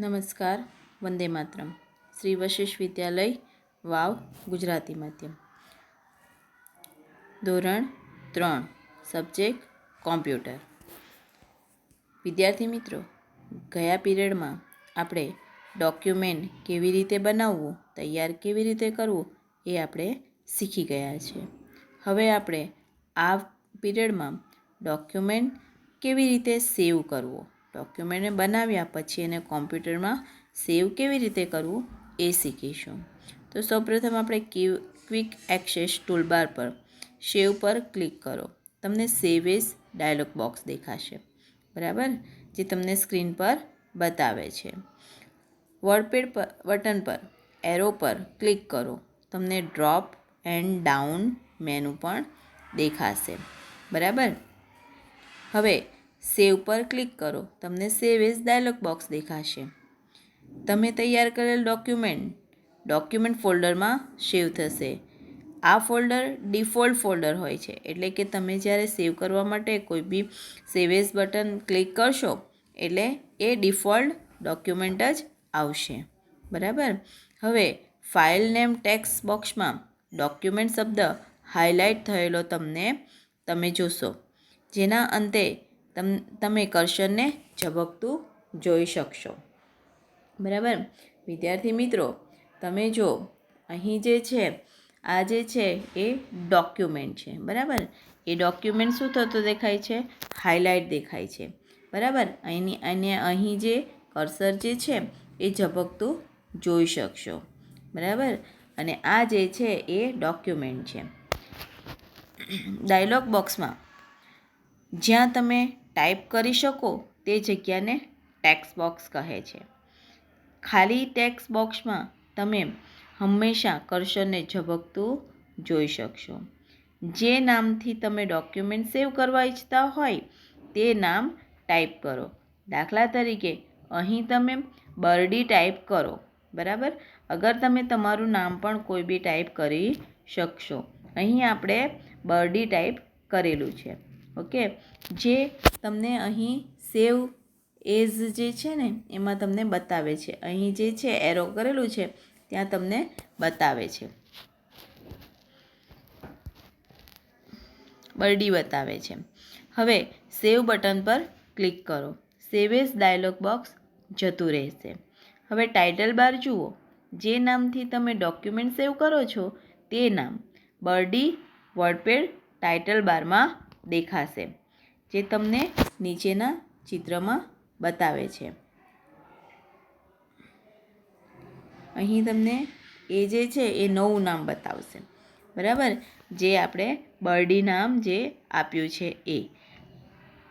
નમસ્કાર, વંદે માતરમ. શ્રી વશિષ્ઠ વિદ્યાલય, વાવ, ગુજરાતી માધ્યમ. ધોરણ ત્રણ, સબ્જેક્ટ કોમ્પ્યુટર. વિદ્યાર્થી મિત્રો, ગયા પીરિયડમાં આપણે ડોક્યુમેન્ટ કેવી રીતે બનાવવું, તૈયાર કેવી રીતે કરવું, એ આપણે શીખી ગયા છે હવે આપણે આ પીરિયડમાં ડોક્યુમેન્ટ કેવી રીતે સેવ કરવો ડોક્યુમેન્ટને બનાવ્યા પછી એને કોમ્પ્યુટરમાં સેવ કેવી રીતે કરવું એ શીખીશું. તો સૌપ્રથમ આપણે ક્વિક એક્સેસ ટૂલબાર પર સેવ પર ક્લિક કરો. તમને સેવ એઝ ડાયલોગ બોક્સ દેખાશે. બરાબર? જે તમને સ્ક્રીન પર બતાવે છે. વર્ડપેડ પર, બટન પર, એરો પર ક્લિક કરો. તમને ડ્રોપ એન્ડ ડાઉન મેનુ પણ દેખાશે. બરાબર? હવે સેવ પર ક્લિક કરો. તમને સેવ એઝ ડાયલોગ બોક્સ દેખાશે. તમે તૈયાર કરેલ ડોક્યુમેન્ટ ડોક્યુમેન્ટ ફોલ્ડરમાં સેવ થશે. આ ફોલ્ડર ડિફોલ્ટ ફોલ્ડર હોય છે. એટલે કે તમે જ્યારે સેવ કરવા માટે કોઈ બી સેવ એઝ બટન ક્લિક કરશો, એટલે એ ડિફોલ્ટ ડોક્યુમેન્ટ જ આવશે. બરાબર? હવે, ફાઇલ નેમ ટેક્સ બોક્સમાં ડોક્યુમેન્ટ શબ્દ હાઇલાઇટ થયેલો તમને તમે જોશો. જેના અંતે તમ, તમે કર્સરને ઝબકતું જોઈ શકશો. બરાબર? વિદ્યાર્થી મિત્રો, તમે જો અહીં જે છે, આ જે છે એ ડોક્યુમેન્ટ છે. બરાબર? એ ડોક્યુમેન્ટ શું થતું દેખાય છે? હાઇલાઇટ દેખાય છે. બરાબર? અહીંની, અને અહીં જે કર્સર જે છે એ ઝબકતું જોઈ શકશો. બરાબર? અને આ જે છે એ ડોક્યુમેન્ટ છે. ડાયલોગ બોક્સમાં, જ્યાં તમે ટાઈપ કરી શકો તે જગ્યાને ટેક્સ બોક્સ કહે છે. ખાલી ટેક્સ બોક્સમાં તમે હંમેશા કર્સરને ઝબકતું જોઈ શકશો. જે નામથી તમે ડોક્યુમેન્ટ સેવ કરવા ઈચ્છતા હોય તે નામ ટાઈપ કરો. દાખલા તરીકે, અહીં તમે બરડી ટાઈપ કરો, બરાબર? અગર તમે તમારું નામ પણ કોઈ બી ટાઈપ કરી શકશો. અહીં આપણે બરડી ટાઈપ કરેલું છે. ઓકે? જે તમને અહીં સેવ એઝ જે છે ને, એમાં તમને બતાવે છે. અહીં જે છે, એરો કરેલું છે, ત્યાં તમને બતાવે છે. બરડી બતાવે છે. હવે સેવ બટન પર ક્લિક કરો. સેવ એઝ ડાયલોગ બોક્સ જતું રહેશે. હવે ટાઇટલ બાર જુઓ. જે નામથી તમે ડોક્યુમેન્ટ સેવ કરો છો, તે નામ. બરડી, વર્ડપેડ, ટાઇટલ બારમાં દેખાશે, જે તમને નીચેના ચિત્રમાં બતાવે છે. અહીં તમને એ જે છે, એ નવું નામ બતાવશે. બરાબર? જે આપણે બર્ડી નામ જે આપ્યું છે એ.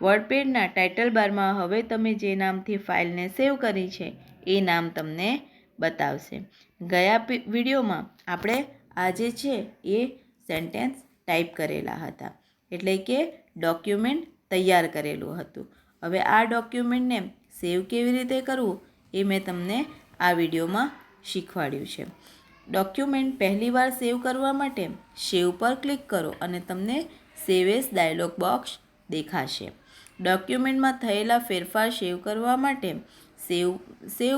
વર્ડપેડના ટાઇટલ બારમાં હવે તમે જે નામથી ફાઇલને સેવ કરી છે, એ નામ તમને બતાવશે. ગયા વિડીયોમાં આપણે આ જે છે, એ સેન્ટેન્સ ટાઈપ કરેલા હતા. એટલે કે ડોક્યુમેન્ટ તૈયાર કરેલું હતું. હવે આ ડોક્યુમેન્ટને સેવ કેવી રીતે કરવું એ મેં તમને આ વિડીયોમાં શીખવાડ્યું છે. ડોક્યુમેન્ટ પહેલીવાર સેવ કરવા માટે સેવ પર ક્લિક કરો અને તમને સેવ એસ ડાયલોગ બોક્સ દેખાશે. ડોક્યુમેન્ટમાં થયેલા ફેરફાર સેવ કરવા માટે સેવ સેવ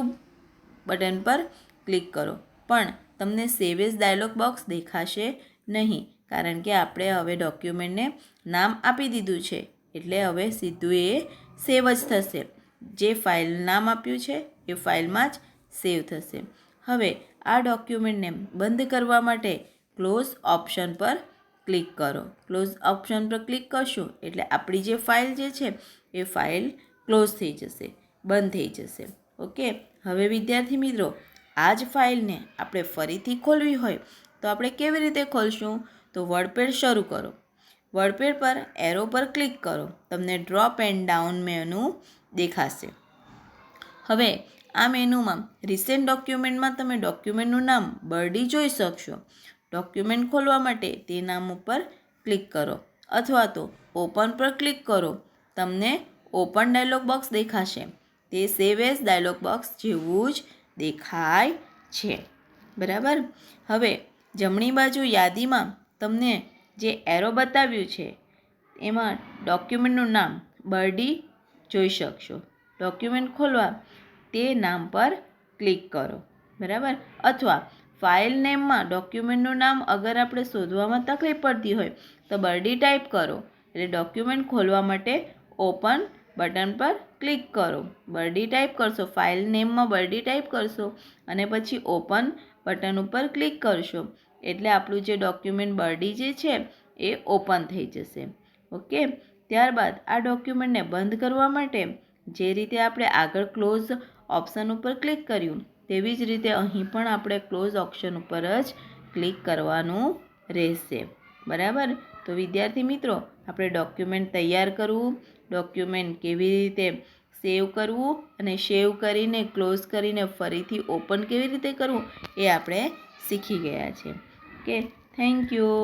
બટન પર ક્લિક કરો. પણ તમને સેવ એસ ડાયલોગ બોક્સ દેખાશે નહીં. કારણ કે આપણે હવે ડોક્યુમેન્ટને નામ આપી દીધું છે. એટલે હવે સીધું એ સેવ જ થશે. જે ફાઇલ નામ આપ્યું છે, એ ફાઇલમાં જ સેવ થશે. હવે આ ડોક્યુમેન્ટને બંધ કરવા માટે ક્લોઝ ઓપ્શન પર ક્લિક કરો. ક્લોઝ ઓપ્શન પર ક્લિક કરશું એટલે આપણી જે ફાઇલ જે છે, એ ફાઇલ ક્લોઝ થઈ જશે, બંધ થઈ જશે. ઓકે? હવે વિદ્યાર્થી મિત્રો, આ જ ફાઇલને આપણે ફરીથી ખોલવી હોય તો આપણે કેવી રીતે ખોલશું? તો વર્ડપેડ શરૂ કરો. વર્ડપેડ પર એરો પર ક્લિક કરો. તમને ડ્રોપ એન્ડ ડાઉન મેનુ દેખાશે. હવે આ મેનુમાં રિસેન્ટ ડોક્યુમેન્ટમાં તમે ડોક્યુમેન્ટનું નામ, બર્ડી જોઈ શકશો. ડોક્યુમેન્ટ ખોલવા માટે તે નામ ઉપર ક્લિક કરો અથવા તો ઓપન પર ક્લિક કરો. તમને ઓપન ડાયલોગ બોક્સ દેખાશે. તે સેવ એઝ ડાયલોગ બોક્સ જેવું જ દેખાય છે. બરાબર? હવે જમણી બાજુ યાદીમાં તમને જે એરો બતાવ્યું છે, એમાં ડોક્યુમેન્ટનું નામ બર્ડી જોઈ શકશો. ડોક્યુમેન્ટ ખોલવા તે નામ પર ક્લિક કરો, બરાબર? અથવા ફાઇલ નેમમાં ડોક્યુમેન્ટનું નામ અગર આપણે શોધવામાં તકલીફ પડતી હોય, તો બરડી ટાઈપ કરો. એટલે ડોક્યુમેન્ટ ખોલવા માટે ઓપન બટન પર ક્લિક કરો. બરડી ટાઈપ કરશો ફાઇલ નેમમાં બરડી ટાઈપ કરશો અને પછી ઓપન બટન ઉપર ક્લિક કરશો. એટલે આપણું જે ડોક્યુમેન્ટ બરડી જે છે, એ ઓપન થઈ જશે. ઓકે? ત્યારબાદ આ ડોક્યુમેન્ટને બંધ કરવા માટે જે રીતે આપણે આગળ ક્લોઝ ઓપ્શન ઉપર ક્લિક કર્યું, તેવી જ રીતે અહીં પણ આપણે ક્લોઝ ઓપ્શન ઉપર જ ક્લિક કરવાનું રહેશે. બરાબર? તો વિદ્યાર્થી મિત્રો, આપણે ડોક્યુમેન્ટ તૈયાર કરવું ડોક્યુમેન્ટ કેવી રીતે સેવ કરવું અને સેવ કરીને ક્લોઝ કરીને ફરીથી ઓપન કેવી રીતે કરવું, એ આપણે શીખી ગયા છે. Okay thank you